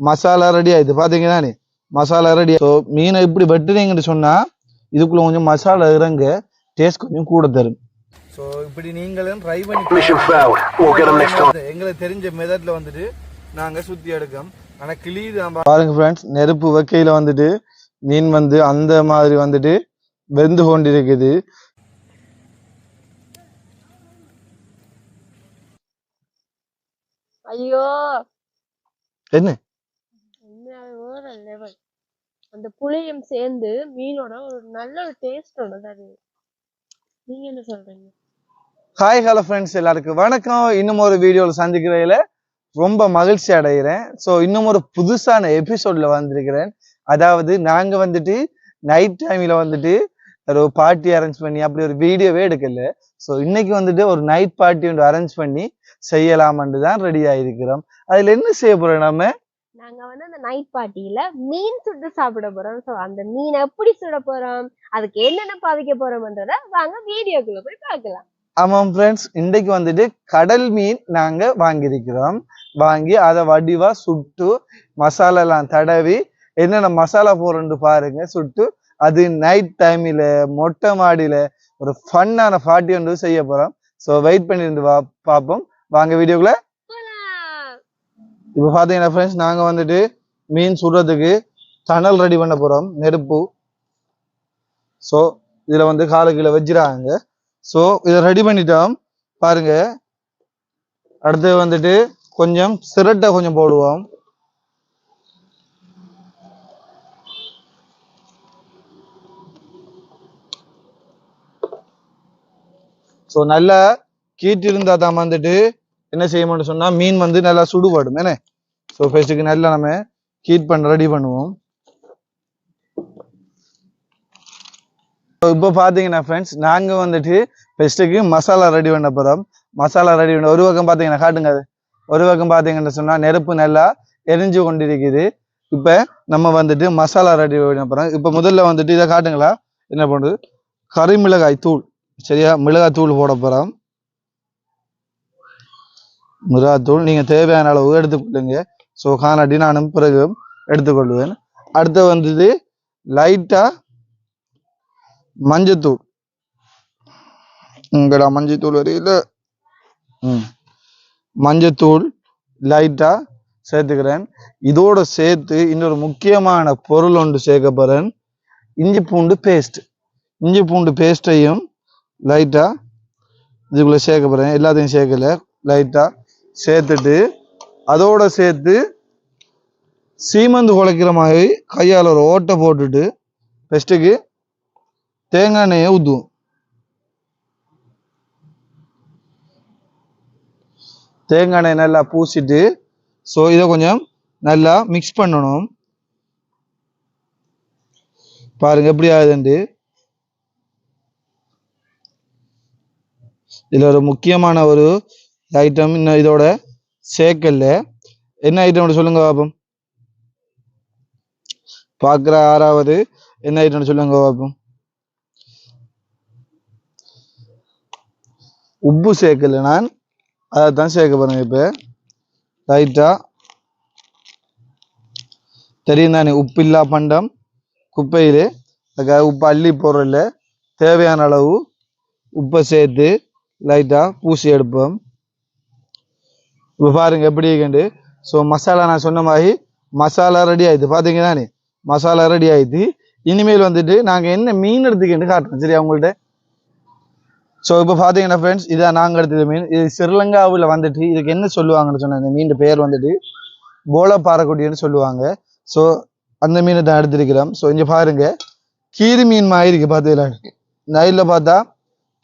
Masala ready ஆயிடுது. பாத்தீங்கன்னா நீ? மசாலா ரெடி ஸோ மீனை இப்படி வெட்டுனீங்கன்னு சொன்னா இதுக்குள்ள கொஞ்சம் மசாலா இறங்க டேஸ்ட் கொஞ்சம் கூட தரும். ஸோ இப்படி நீங்களும் ட்ரை பண்ணி. எங்களுக்கு தெரிஞ்ச மெத்தட்ல வந்துட்டு நாங்க சுத்தி எடுக்கோம். ஆனா கிளீது பாருங்க ஃப்ரெண்ட்ஸ் நெருப்பு வைக்கையில வந்துட்டு மீன் வந்து அந்த மாதிரி வந்துட்டு வெந்து கொண்டிருக்குது. ஐயோ! என்ன? அந்த புளியும் சேர்ந்து மீனோட ஒரு நல்ல ஒரு டேஸ்ட் ஒன்று நீங்க என்ன சொல்றீங்க? ஹாய் ஹலோ ஃப்ரெண்ட்ஸ் எல்லாருக்கும் வணக்கம். இன்னும் ஒரு வீடியோவில் சந்திக்கிறதுல ரொம்ப மகிழ்ச்சி அடைகிறேன். ஸோ இன்னும் ஒரு புதுசான எபிசோட்ல வந்திருக்கிறேன். அதாவது நாங்க வந்துட்டு நைட் டைம்ல வந்துட்டு ஒரு பார்ட்டி அரேஞ்ச் பண்ணி அப்படி ஒரு வீடியோவே எடுக்கல. ஸோ இன்னைக்கு வந்துட்டு ஒரு நைட் பார்ட்டி ஒன்று அரேஞ்ச் பண்ணி செய்யலாமன்ட்டு தான் ரெடி ஆகிருக்கிறோம் அதுல என்ன செய்ய போறோம் நம்ம? நாங்க வந்து அந்த நைட் பார்ட்டியில மீன் சுட்டு சாப்பிட போறோம். சோ அந்த மீன் எப்படி சுட போறோம் அதுக்கு என்னென்ன பாதிக்க போறோம்ன்றத வாங்க வீடியோக்குள்ள போய் பார்க்கலாம். ஆமாம் ஃப்ரெண்ட்ஸ் இன்றைக்கு வந்துட்டு கடல் மீன் நாங்கள் வாங்கியிருக்கிறோம். வாங்கி அதை வடிவா சுட்டு மசாலா எல்லாம் தடவி என்னென்ன மசாலா போறோம்னு பாருங்க சுட்டு அது நைட் டைமில் மொட்டை மாடியில் ஒரு ஃபன்னான பார்ட்டி ஒன்று செய்ய போகிறோம் ஸோ வெயிட் பண்ணியிருந்து வா பார்ப்போம். வாங்க வீடியோக்குள்ள இப்போ பார்த்தீங்கன்னா ஃப்ரெண்ட்ஸ் நாங்கள் வந்துட்டு மீன் சுடுறதுக்கு தணல் ரெடி பண்ண போகிறோம் நெருப்பு. ஸோ இதில் வந்து காலு கீழே வச்சிடாங்க ஸோ இதை ரெடி பண்ணிட்டோம். பாருங்க. அடுத்து வந்துட்டு கொஞ்சம் சிரட்டை கொஞ்சம் போடுவோம். ஸோ நல்லா கீட்டு இருந்தால் தான் வந்துட்டு என்ன செய்யணும்னு சொன்னா மீன் வந்து நல்லா சுடுபடும் என்ன? ஸோ ஃபர்ஸ்ட்டுக்கு நல்லா நம்ம ஹீட் பண்ண ரெடி பண்ணுவோம். இப்போ பார்த்தீங்கன்னா ஃப்ரெண்ட்ஸ் நாங்கள் வந்துட்டு ஃபர்ஸ்ட்டுக்கு மசாலா ரெடி பண்ண போகிறோம் மசாலா ரெடி பண்ண ஒரு பக்கம் பார்த்தீங்கன்னா காட்டுங்க அது. ஒரு பக்கம் பார்த்தீங்கன்னு சொன்னால் நெருப்பு நல்லா எரிஞ்சு கொண்டிருக்குது. இப்போ நம்ம வந்துட்டு மசாலா ரெடி பண்ண போகிறோம் இப்போ முதல்ல வந்துட்டு இதை காட்டுங்களா? என்ன பண்ணுறது கறி மிளகாய் தூள் சரியா? மிளகாய் தூள் போட போகிறோம் மிளகாத்தூள் நீங்கள் தேவையான அளவு எடுத்துக்கொள்ளுங்க. ஸோ காணாட்டி நானும் பிறகு எடுத்துக்கொள்வேன். அடுத்து வந்தது லைட்டாக மஞ்சத்தூள். உங்களா மஞ்சத்தூள் வரையில். ம். மஞ்சத்தூள் லைட்டாக சேர்த்துக்கிறேன். இதோட சேர்த்து இன்னொரு முக்கியமான பொருள் ஒன்று சேர்க்க போகிறேன் இஞ்சி பூண்டு பேஸ்ட் இஞ்சி பூண்டு பேஸ்ட்டையும் லைட்டாக இதுக்குள்ளே சேர்க்க போகிறேன் எல்லாத்தையும் சேர்க்கல. லைட்டாக சேர்த்துட்டு அதோட சேர்த்து சீமந்து குலைக்கிற மாதிரி கையால் ஒரு ஓட்டை போட்டுட்டு ஃபஸ்ட்டுக்கு தேங்காய் எண்ணெயை ஊற்றுவோம் தேங்காய் எண்ணெய் நல்லா பூசிட்டு ஸோ இதை கொஞ்சம் நல்லா மிக்ஸ் பண்ணணும். பாருங்க எப்படி ஆகுதுண்டு இதில் ஒரு முக்கியமான ஒரு ஐட்டம் இன்னும் இதோட சேர்க்கல என்ன ஐட்டம் சொல்லுங்க பாப்போம் பார்க்குற ஆறாவது என்ன ஐட்டம் சொல்லுங்க பாப்போம் உப்பு சேர்க்கல நான். அதை தான் சேர்க்க போறேன் இப்போ. லைட்டாக தெரியும் தானே உப்பில்லா பண்டம் குப்பையில். அதுக்காக உப்பு அள்ளி போடுறதில்ல தேவையான அளவு உப்பை சேர்த்து லைட்டாக பூசி எடுப்போம். இப்போ பாருங்க எப்படி இருக்குண்டு? ஸோ மசாலா நான் சொன்ன மாதிரி மசாலா ரெடி ஆயிடுது. பார்த்தீங்க மசாலா ரெடி ஆயிடுது. இனிமேல் வந்துட்டு நாங்கள் என்ன மீன் எடுத்துக்கிட்டு காட்டுறோம்? சரியா உங்கள்கிட்ட ஸோ இப்போ பார்த்தீங்கன்னா ஃப்ரெண்ட்ஸ் இதான் நாங்கள் எடுத்தது மீன். இது ஸ்ரீலங்காவில் வந்துட்டு இதுக்கு என்ன சொல்லுவாங்கன்னு சொன்ன இந்த மீன் பேர் வந்துட்டு போல பாறைக்குட்டின்னு சொல்லுவாங்க. ஸோ அந்த மீனை தான் எடுத்திருக்கிறோம். ஸோ இங்கே பாருங்க. கீரி மீன் மாதிரி இருக்கு பார்த்தீங்களா நைலில் பார்த்தா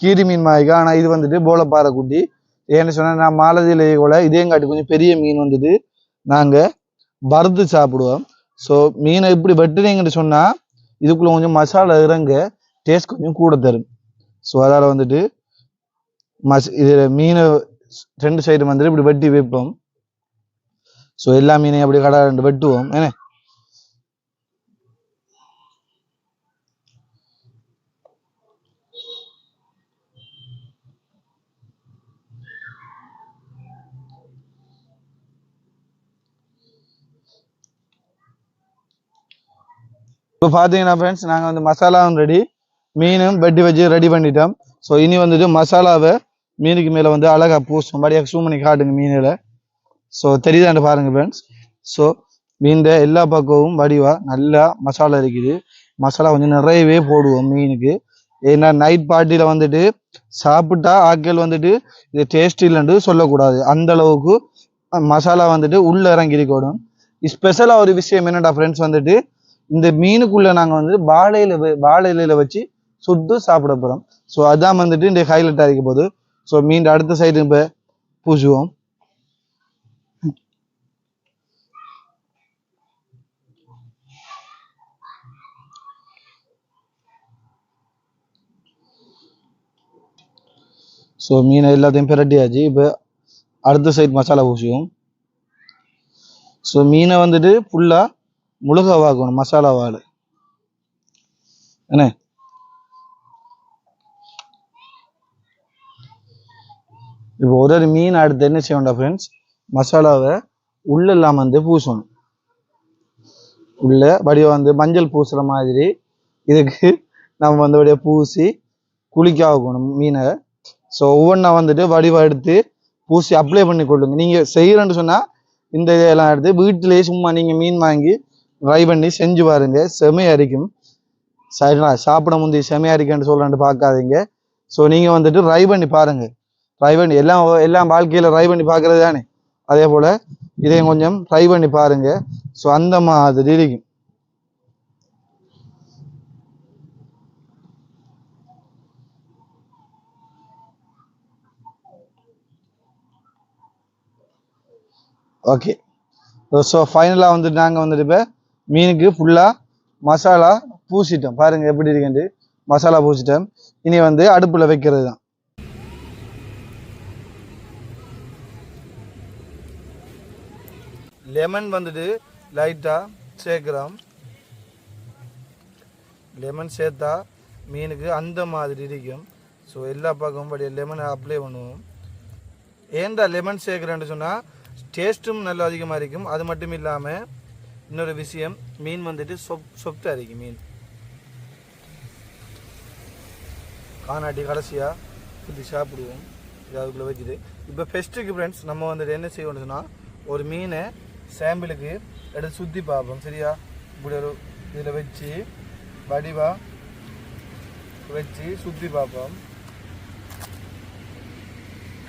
கீரி மீன் மாதிரி ஆனால் இது வந்துட்டு போல பாறைக்குட்டி ஏன்னு சொன்னால் நான் மாலதியிலேயே கூட இதேங்காட்டி கொஞ்சம் பெரிய மீன் வந்துட்டு நாங்கள் வறுத்து சாப்பிடுவோம். ஸோ மீனை இப்படி வெட்டுனீங்கன்னு சொன்னால் இதுக்குள்ளே கொஞ்சம் மசாலா இறங்க டேஸ்ட் கொஞ்சம் கூட தரும். ஸோ அதால் வந்துட்டு மஸ் இதில் மீனை ரெண்டு சைடு வந்துட்டு இப்படி வெட்டி வைப்போம். ஸோ எல்லா மீனையும் அப்படி கடை ரெண்டு வெட்டுவோம். ஏன்னா இப்போ பார்த்தீங்கன்னா ஃப்ரெண்ட்ஸ் நாங்கள் வந்து மசாலாவும் ரெடி மீனும் வெட்டி வச்சு ரெடி பண்ணிட்டோம். ஸோ இனி வந்துட்டு மசாலாவை மீனுக்கு மேலே வந்து அழகாக பூசும் படியாக சூம் பண்ணி காட்டுங்க மீனில். ஸோ தெரியுதாண்டு பாருங்கள் ஃப்ரெண்ட்ஸ் ஸோ மீன் எல்லா பக்கமும் வடிவாக நல்லா மசாலா இருக்குது. மசாலா கொஞ்சம் நிறையவே போடுவோம் மீனுக்கு. ஏன்னா நைட் பார்ட்டியில் வந்துட்டு சாப்பிட்டா ஆட்கள் வந்துட்டு இது டேஸ்ட் இல்லைன்னு சொல்லக்கூடாது. அந்த அளவுக்கு மசாலா வந்துட்டு உள்ளே இறங்கி இருக்கணும் ஸ்பெஷலாக ஒரு விஷயம் என்னடா ஃப்ரெண்ட்ஸ் வந்துட்டு இந்த மீனுக்குள்ள நாங்கள் வந்து வாழையில வ- வாழை இலையில வச்சு சுட்டு சாப்பிட போகிறோம் ஸோ அதான் வந்துட்டு இந்த ஹைலைட் ஆகிக்க போகுது. ஸோ மீன் அடுத்த சைடு இப்போ பூசுவோம். ஸோ மீனை எல்லாத்தையும் பிரட்டியாச்சு. இப்போ அடுத்த சைடு மசாலா பூசுவோம். ஸோ மீனை வந்துட்டு ஃபுல்லாக முழுக மசாலாவால். மசாலா என்ன? இப்போ ஒரு ஒரு மீன் அடுத்து என்ன செய்யணும்டா ஃப்ரெண்ட்ஸ் மசாலாவை உள்ள இல்லாமல் வந்து பூசணும். உள்ள வடிவம் வந்து மஞ்சள் பூசுகிற மாதிரி இதுக்கு நம்ம வந்து வடிவ பூசி குளிக்க ஆகணும் மீனை. ஸோ ஒவ்வொன்றா வந்துட்டு வடிவம் எடுத்து பூசி அப்ளை பண்ணி கொள்ளுங்க. நீங்க செய்யறேன்னு சொன்னா இந்த இதெல்லாம் எடுத்து வீட்டிலேயே சும்மா நீங்க மீன் வாங்கி ட்ரை பண்ணி செஞ்சு பாருங்க. செமையா இருக்கும் சரிண்ணா சாப்பிட முந்தைய செமையா இருக்குன்னு சொல்றேன்னு பார்க்காதீங்க. ஸோ நீங்கள் வந்துட்டு ட்ரை பண்ணி பாருங்க. ட்ரை பண்ணி எல்லாம் எல்லாம் வாழ்க்கையில் ட்ரை பண்ணி பார்க்கறது தானே? அதே போல் இதையும் கொஞ்சம் ட்ரை பண்ணி பாருங்க. ஸோ அந்த மாதிரி இருக்கும். ஓகே ஸோ ஃபைனலாக வந்துட்டு நாங்கள் வந்துட்டு இப்போ மீனுக்கு ஃபுல்லாக மசாலா பூசிட்டோம். பாருங்கள் எப்படி இருக்குன்ட்டு. மசாலா பூசிட்டோம். இனி வந்து அடுப்பில் வைக்கிறது தான் லெமன் வந்துட்டு லைட்டாக சேர்க்குறோம். லெமன் சேர்த்தா மீனுக்கு அந்த மாதிரி இருக்கும். ஸோ எல்லா பக்கமும் படி லெமனை அப்ளை பண்ணுவோம். ஏன்டா லெமன் சேர்க்குறேன்னு சொன்னால் டேஸ்ட்டும் நல்லா அதிகமாக இருக்கும். அது மட்டும் இல்லாமல் இன்னொரு விஷயம் மீன் வந்துட்டு சொப் சொப்டாக இருக்குது மீன். காணாட்டி கடைசியாக சுற்றி சாப்பிடுவோம். இது அதுக்குள்ளே வச்சுட்டு இப்போ ஃபெஸ்ட்டுக்கு ஃப்ரெண்ட்ஸ் நம்ம வந்துட்டு என்ன செய்வோம்னு சொன்னால் ஒரு மீனை சாம்பிளுக்கு எடுத்து சுற்றி பார்ப்போம். சரியா? இப்படி ஒரு இதில் வச்சு வடிவாக வச்சு சுற்றி பார்ப்போம்.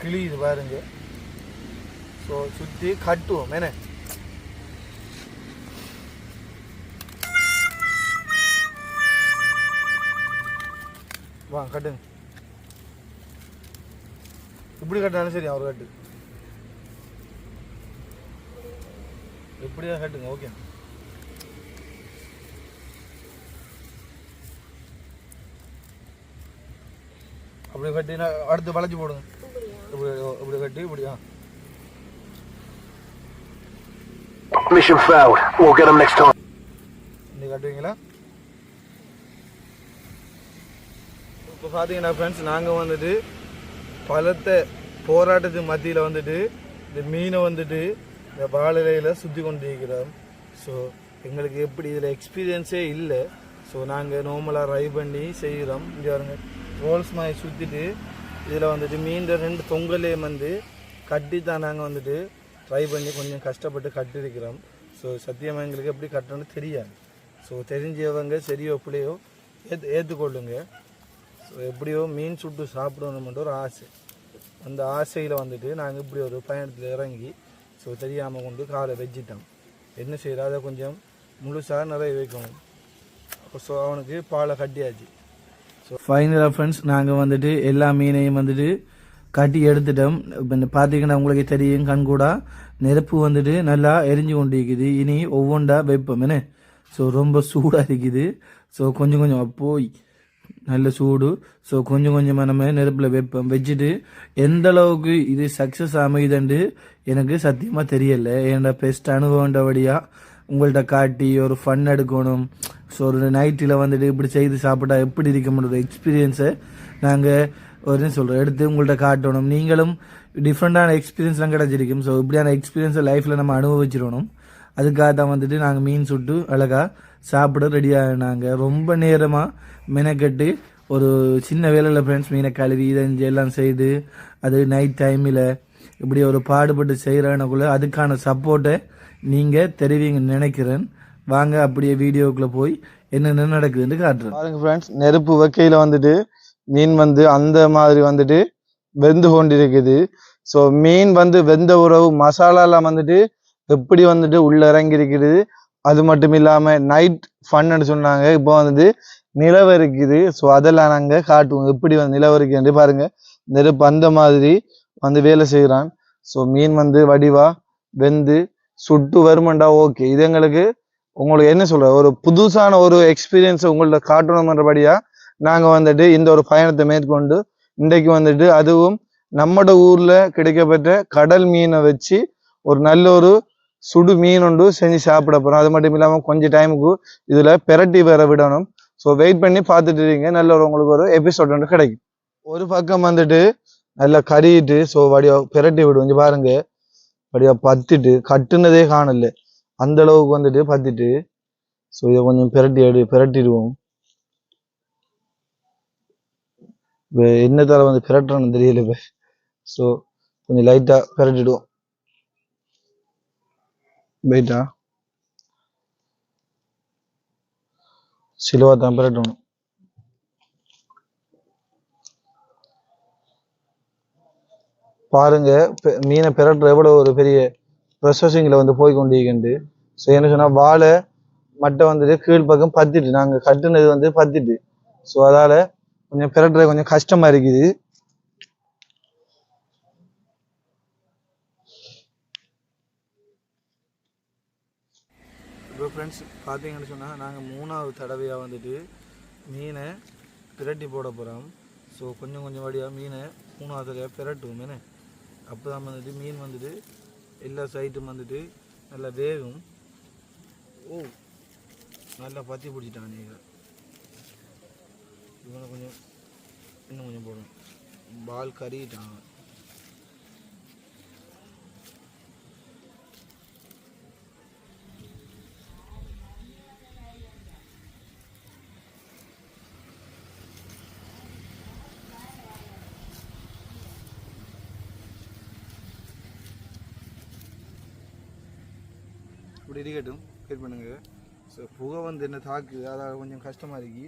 கிளி இது பாருங்க. ஸோ சுற்றி கட்டுவோம். என்ன? வா கட்டுங்க இப்படி கட்டினாலும் சரி அவர் கட்டு. எப்படியா கட்டுங்க ஓகே அப்படி கட்டினா அடுத்து வளைச்சு போடுங்க. இப்படி இப்படி கட்டி இப்படியா Mission failed. We'll get them next time. கட்டுவீங்களா? இப்போ பார்த்தீங்கன்னா ஃப்ரெண்ட்ஸ் நாங்கள் வந்துட்டு பலத்த போராட்டத்துக்கு மத்தியில் வந்துட்டு இந்த மீனை வந்துட்டு இந்த வாழலையில் சுற்றி கொண்டு இருக்கிறோம். ஸோ எங்களுக்கு எப்படி இதில் எக்ஸ்பீரியன்ஸே இல்லை. ஸோ நாங்கள் நார்மலாக ரை பண்ணி செய்கிறோம் இங்கே வருங்க ரோல்ஸ் மாதிரி சுற்றிட்டு இதில் வந்துட்டு மீன் ரெண்டு தொங்கலையும் வந்து கட்டி தான் நாங்கள் வந்துட்டு ட்ரை பண்ணி கொஞ்சம் கஷ்டப்பட்டு கட்டியிருக்கிறோம் ஸோ சத்தியமாக எங்களுக்கு எப்படி கட்டணும்னு தெரியாது. ஸோ தெரிஞ்சவங்க சரியோ பிள்ளையோ ஏற்று ஏற்றுக்கொள்ளுங்க ஸோ எப்படியோ மீன் சுட்டு சாப்பிடணுமென்ற ஒரு ஆசை. அந்த ஆசையில் வந்துட்டு நாங்கள் இப்படி ஒரு பயணத்தில் இறங்கி ஸோ தெரியாமல் கொண்டு காலை வச்சிட்டோம். என்ன செய்யற? அதை கொஞ்சம் முழுசாக நிறைய வைக்கணும். ஸோ அவனுக்கு பாலை கட்டியாச்சு. ஸோ ஃபைனலாக ஃப்ரெண்ட்ஸ் நாங்கள் வந்துட்டு எல்லா மீனையும் வந்துட்டு கட்டி எடுத்துட்டோம். இப்போ இந்த பார்த்தீங்கன்னா உங்களுக்கு தெரியும் கண்கூடா நெருப்பு வந்துட்டு நல்லா எரிஞ்சு கொண்டு இருக்குது இனி ஒவ்வொன்றா வைப்போம் என்ன? ஸோ ரொம்ப சூடாக இருக்குது. ஸோ கொஞ்சம் கொஞ்சம் போய் நல்ல சூடு. ஸோ கொஞ்சம் கொஞ்சமாக நம்ம நெருப்பில் வைப்போம் வச்சுட்டு எந்த அளவுக்கு இது சக்ஸஸ் அமையுதுண்டு எனக்கு சத்தியமாக தெரியலை. என்னோட பெஸ்ட் அனுபவம்ன்றபடியாக உங்கள்கிட்ட காட்டி ஒரு ஃபன் எடுக்கணும். ஸோ ஒரு நைட்டில் வந்துட்டு இப்படி செய்து சாப்பிட்டா எப்படி இருக்க முடியுது எக்ஸ்பீரியன்ஸை நாங்கள் ஒரு சொல்கிறோம் எடுத்து உங்கள்கிட்ட காட்டணும். நீங்களும் டிஃப்ரெண்ட்டான எக்ஸ்பீரியன்ஸ்லாம் கிடச்சிருக்கும். ஸோ இப்படியான எக்ஸ்பீரியன்ஸை லைஃப்பில் நம்ம அனுபவிச்சிடணும் அதுக்காக தான் வந்துட்டு நாங்கள் மீன் சுட்டு அழகா சாப்பிட ரெடி ஆகினாங்க ரொம்ப நேரமாக மெனக்கட்டு ஒரு சின்ன வேலையில் ஃப்ரெண்ட்ஸ் மீனை கழுவி இதஞ்சி எல்லாம் செய்து அது நைட் டைமில் இப்படி ஒரு பாடுபட்டு செய்கிறானுக்குள்ளே அதுக்கான சப்போர்ட்டை நீங்கள் தெரிவிங்கன்னு நினைக்கிறேன். வாங்க அப்படியே வீடியோக்குள்ளே போய் என்னென்ன நடக்குதுன்னு காட்டுறேன். பாருங்க ஃப்ரெண்ட்ஸ் நெருப்பு வைக்கையில் வந்துட்டு மீன் வந்து அந்த மாதிரி வந்துட்டு வெந்து கொண்டிருக்குது. ஸோ மீன் வந்து வெந்த உறவு மசாலாலாம் வந்துட்டு எப்படி வந்துட்டு உள்ள இறங்கி இருக்குது அது மட்டும் இல்லாமல் நைட் ஃபன்னு சொன்னாங்க. இப்போ வந்து நிலவு இருக்குது ஸோ அதெல்லாம் நாங்கள் காட்டுவோம். எப்படி வந்து நிலவு இருக்குன்னு பாருங்கள் நெருப்பு அந்த மாதிரி வந்து வேலை செய்கிறான் ஸோ மீன் வந்து வடிவா வெந்து சுட்டு வருமண்டா ஓகே இது எங்களுக்கு உங்களுக்கு என்ன சொல்கிற ஒரு புதுசான ஒரு எக்ஸ்பீரியன்ஸை உங்கள்ட்ட காட்டணுன்றபடியாக நாங்கள் வந்துட்டு இந்த ஒரு பயணத்தை மேற்கொண்டு இன்றைக்கு வந்துட்டு அதுவும் நம்மட ஊரில் கிடைக்கப்பட்ட கடல் மீனை வச்சு ஒரு நல்ல ஒரு சுடு மீன் ஒன்று செஞ்சு சாப்பிட போகிறோம் அது மட்டும் இல்லாமல் கொஞ்சம் டைமுக்கு இதில் பெரட்டி வேற விடணும். ஸோ வெயிட் பண்ணி பார்த்துட்டு இருக்கீங்க நல்ல ஒரு உங்களுக்கு ஒரு எபிசோட் ஒன்று கிடைக்கும். ஒரு பக்கம் வந்துட்டு நல்லா கறிட்டு ஸோ வடியா பெரட்டி விடும் கொஞ்சம் பாருங்க. வடியா பத்திட்டு கட்டுனதே காணல. அந்த அளவுக்கு வந்துட்டு பத்திட்டு ஸோ இதை கொஞ்சம் பெரட்டி எடு பெரட்டிடுவோம். என்னத்தால் வந்து பெரட்டுறோன்னு தெரியல இப்போ ஸோ கொஞ்சம் லைட்டாக பெரட்டிடுவோம். வெயிட்டா சிலுவா தான் பாருங்க பெ- மீனை பெரட்டுற எவ்வளோ ஒரு பெரிய ப்ரொசஸிங்கில் வந்து போய் கொண்டிருக்கிண்டு ஸோ என்ன சொன்னால் வாழை மட்டை வந்துட்டு கீழ் பக்கம் பத்திட்டு நாங்கள் கட்டுனது வந்து பத்திட்டு. ஸோ அதால கொஞ்சம் பெரட்டுறது கொஞ்சம் கஷ்டமா இருக்குது இப்போ ஃப்ரெண்ட்ஸ் பார்த்தீங்கன்னு சொன்னால் நாங்கள் மூணாவது தடவையாக வந்துட்டு மீனை பிரட்டி போட போகிறோம் ஸோ கொஞ்சம் கொஞ்சம் வழியாக மீனை மூணாவது தடவையாக பிரட்டுவோம் மீனை அப்போ தான் வந்துட்டு மீன் வந்துட்டு எல்லா சைட்டும் வந்துட்டு நல்லா வேகும். ஓ நல்லா பத்தி பிடிச்சிட்டான் நீங்கள் இவனை கொஞ்சம் இன்னும் கொஞ்சம் போடணும். பால் கறிட்டான் இப்படி இருக்கட்டும் வெயிட் பண்ணுங்க. ஸோ புகை வந்து என்ன தாக்கு அதாவது கொஞ்சம் கஷ்டமாக இருக்கு.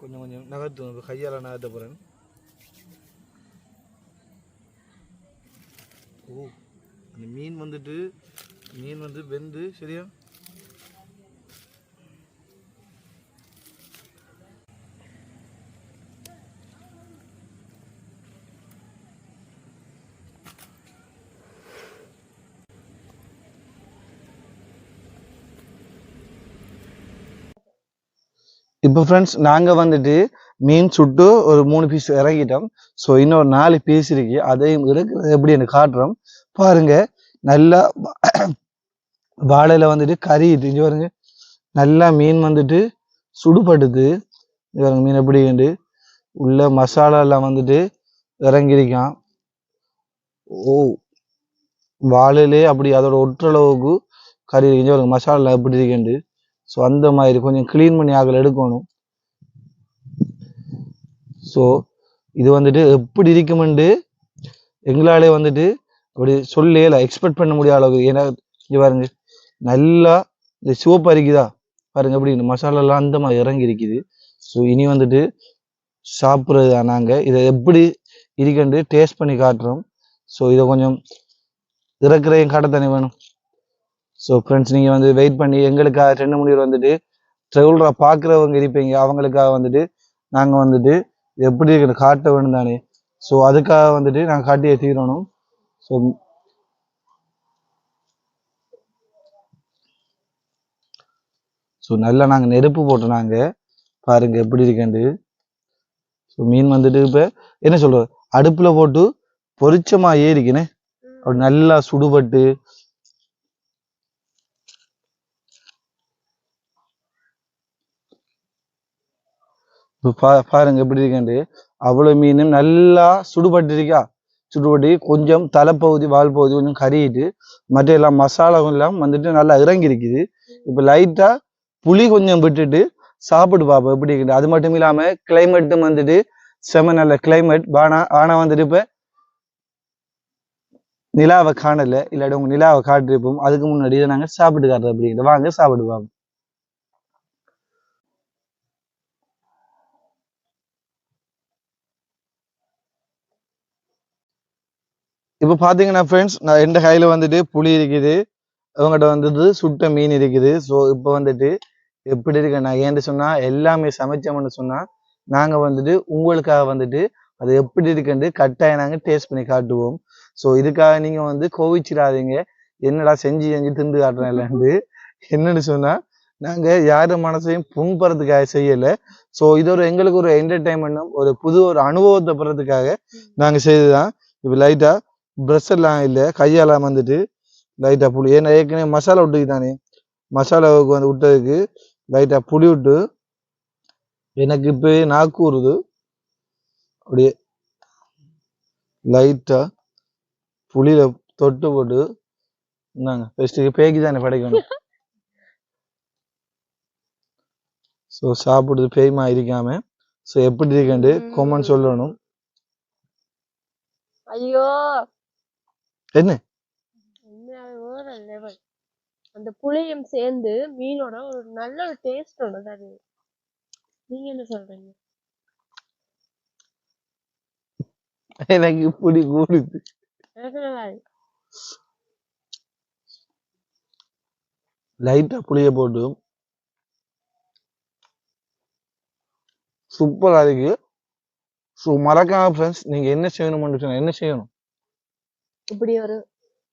கொஞ்சம் கொஞ்சம் நகர்த்தும் இப்போ கையால் நகர்த்த போகிறேன் ஓ அந்த மீன் வந்துட்டு மீன் வந்து வெந்து சரியா? இப்போ ஃப்ரெண்ட்ஸ் நாங்கள் வந்துட்டு மீன் சுட்டு ஒரு மூணு பீஸ் இறங்கிட்டோம் ஸோ இன்னொரு நாலு பீஸ் இருக்கு. அதையும் இருக்கிறது எப்படி எனக்கு காட்டுறோம். பாருங்க நல்லா வாழையில் வந்துட்டு கறி இங்கே பாருங்க நல்லா மீன் வந்துட்டு சுடுபடுது இங்க பாருங்க மீன் எப்படி உண்டு உள்ள மசாலாலாம் வந்துட்டு இறங்கியிருக்கான். ஓ வாழையிலே அப்படி அதோட ஒற்றளவுக்கு கறி இருக்கு. இங்க பாருங்க மசாலா எப்படி இருக்குண்டு ஸோ அந்த மாதிரி கொஞ்சம் க்ளீன் பண்ணி ஆகல எடுக்கணும். ஸோ இது வந்துட்டு எப்படி இருக்குமெண்டு எங்களாலே வந்துட்டு அப்படி சொல்லல எக்ஸ்பெக்ட் பண்ண முடியாத அளவுக்கு. ஏன்னா இது பாருங்க நல்லா இந்த சிவப்பு அரிக்குதா? பாருங்க எப்படி இந்த மசாலாலாம் அந்த மாதிரி இறங்கி இருக்குது. ஸோ இனி வந்துட்டு சாப்பிட்றது நாங்கள் இதை எப்படி இருக்கண்டு டேஸ்ட் பண்ணி காட்டுறோம். ஸோ இதை கொஞ்சம் இறக்குறையும் காட்டத்தானே வேணும். ஸோ ஃப்ரெண்ட்ஸ் நீங்கள் வந்து வெயிட் பண்ணி எங்களுக்காக ரெண்டு மணி வந்துட்டு ட்ரெவலராக பார்க்குறவங்க இருப்பீங்க. அவங்களுக்காக வந்துட்டு நாங்கள் வந்துட்டு எப்படி இருக்கிற காட்ட வேணும் தானே. ஸோ அதுக்காக வந்துட்டு நாங்கள் காட்டியே தீரணும். ஸோ ஸோ நல்லா நாங்கள் நெருப்பு போட்டோம் நாங்கள் பாருங்க எப்படி இருக்கேன்ட்டு. ஸோ மீன் வந்துட்டு இப்போ என்ன சொல்றது? அடுப்பில் போட்டு பொரிச்சமா ஏறிக்கினே. அப்படி நல்லா சுடுபட்டு இப்போ பா பாருங்க எப்படி இருக்கேன்ட்டு. அவ்வளோ மீன் நல்லா சுடுபட்டு கொஞ்சம் தலைப்பகுதி வால் பகுதி கொஞ்சம் கறிட்டு மற்ற எல்லாம் மசாலாவும் எல்லாம் வந்துட்டு நல்லா இறங்கி இருக்குது இப்போ லைட்டாக புளி கொஞ்சம் விட்டுட்டு சாப்பிட்டு பார்ப்போம் எப்படி இருக்குது அது மட்டும் இல்லாமல் கிளைமேட்டும் வந்துட்டு செம நல்ல கிளைமேட் வானா ஆனால் வந்துட்டு இப்போ நிலாவை காணலை. இல்லாட்டி உங்கள் நிலாவை காட்டிருப்போம். அதுக்கு முன்னாடி இதை நாங்கள் சாப்பிட்டு காட்டுறோம் அப்படிங்கிறது வாங்க சாப்பிட்டு பார்ப்போம் இப்போ பாத்தீங்கன்னா ஃப்ரெண்ட்ஸ் நான் எந்த கையில வந்துட்டு புளி இருக்குது. அவங்ககிட்ட வந்துட்டு சுட்ட மீன் இருக்குது. ஸோ இப்போ வந்துட்டு எப்படி இருக்கு? நான் ஏன்னு சொன்னா எல்லாமே சமைச்சோம்னு சொன்னா நாங்க வந்துட்டு உங்களுக்காக வந்துட்டு அது எப்படி இருக்குன்னு கட்டாயம் நாங்க டேஸ்ட் பண்ணி காட்டுவோம். ஸோ இதுக்காக நீங்க வந்து கோவிச்சிடாதீங்க. என்னடா செஞ்சு செஞ்சு திண்டு காட்டுறேன் இல்லைன்னு என்னன்னு சொன்னா நாங்க யாரு மனசையும் புண்படுறதுக்காக செய்யல. ஸோ இது ஒரு எங்களுக்கு ஒரு என்டர்டைன்மெண்ட்டும் ஒரு புது ஒரு அனுபவத்தை பெறதுக்காக நாங்க செய்ததுதான். இப்போ லைட்டா ப்ரெஷ் எல்லாம் இல்லை. கையால் வந்துட்டு லைட்டாக புளி ஏன்னா ஏற்கனவே மசாலா விட்டுக்கு தானே மசாலாவுக்கு வந்து விட்டதுக்கு லைட்டாக புளி விட்டு எனக்கு இப்போ நாக்கு வருது அப்படியே லைட்டாக புளியில் தொட்டு போட்டு இந்தாங்க ஃபர்ஸ்ட்டுக்கு பேக்கி தானே படைக்கணும். ஸோ சாப்பிடுறது பேய்மா இருக்காம. ஸோ எப்படி இருக்குன்னு கொமன் சொல்லணும். ஐயோ! என்ன? வேற லெவல் அந்த புளியும் சேர்ந்து மீனோட ஒரு நல்ல ஒரு டேஸ்டோட தருது நீங்க என்ன சொல்றீங்க? எனக்கு இப்படி கூடுது. லைட்டா புளிய போட்டு சூப்பரா இருக்கு. ஸோ மறக்காம ஃப்ரெண்ட்ஸ் நீங்க என்ன செய்யணும்னு சொன்னா என்ன செய்யணும்? இப்படி ஒரு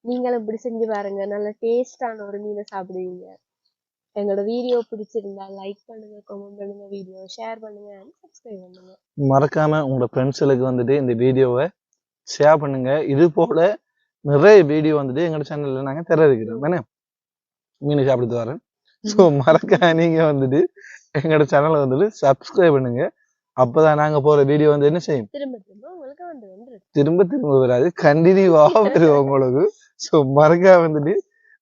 நீங்களும் இப்படி செஞ்சு பாருங்க. நல்ல டேஸ்டான ஒரு மீனை சாப்பிடுவீங்க. எங்களோட வீடியோ பிடிச்சிருந்தா லைக் பண்ணுங்க கமெண்ட் பண்ணுங்க வீடியோ ஷேர் பண்ணுங்க சப்ஸ்கிரைப் பண்ணுங்க. மறக்காம உங்களோட ஃப்ரெண்ட்ஸுகளுக்கு வந்துட்டு இந்த வீடியோவை ஷேர் பண்ணுங்க. இது போல நிறைய வீடியோ வந்துட்டு எங்களோட சேனல்ல நாங்க தர இருக்கிறோம் என்ன? மீன் சாப்பிட்டு வரேன். ஸோ மறக்காம நீங்க வந்துட்டு எங்களோட சேனலை வந்துட்டு சப்ஸ்கிரைப் பண்ணுங்க. அப்பதான் நாங்க போற வீடியோ வந்து என்ன செய்யும்? திரும்ப திரும்ப உங்களுக்கு வந்து வந்து திரும்ப திரும்ப வராது. கண்டினியூவா வரும் உங்களுக்கு. ஸோ மறக்காம வந்துட்டு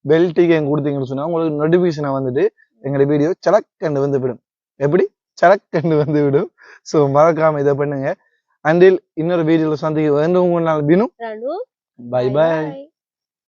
பெல் டிக்கெட் கொடுத்தீங்கன்னு சொன்னா உங்களுக்கு நோட்டிபிகேஷனை வந்துட்டு எங்களோட வீடியோ சலக்கண்டு வந்து விடும். எப்படி? சலக்கண்டு வந்து விடும். ஸோ மறக்காம இதை பண்ணுங்க. அண்டில் இன்னொரு வீடியோல சந்திக்க வேண்டும் உங்கள் நாள் பினு ரணு பை பை bye.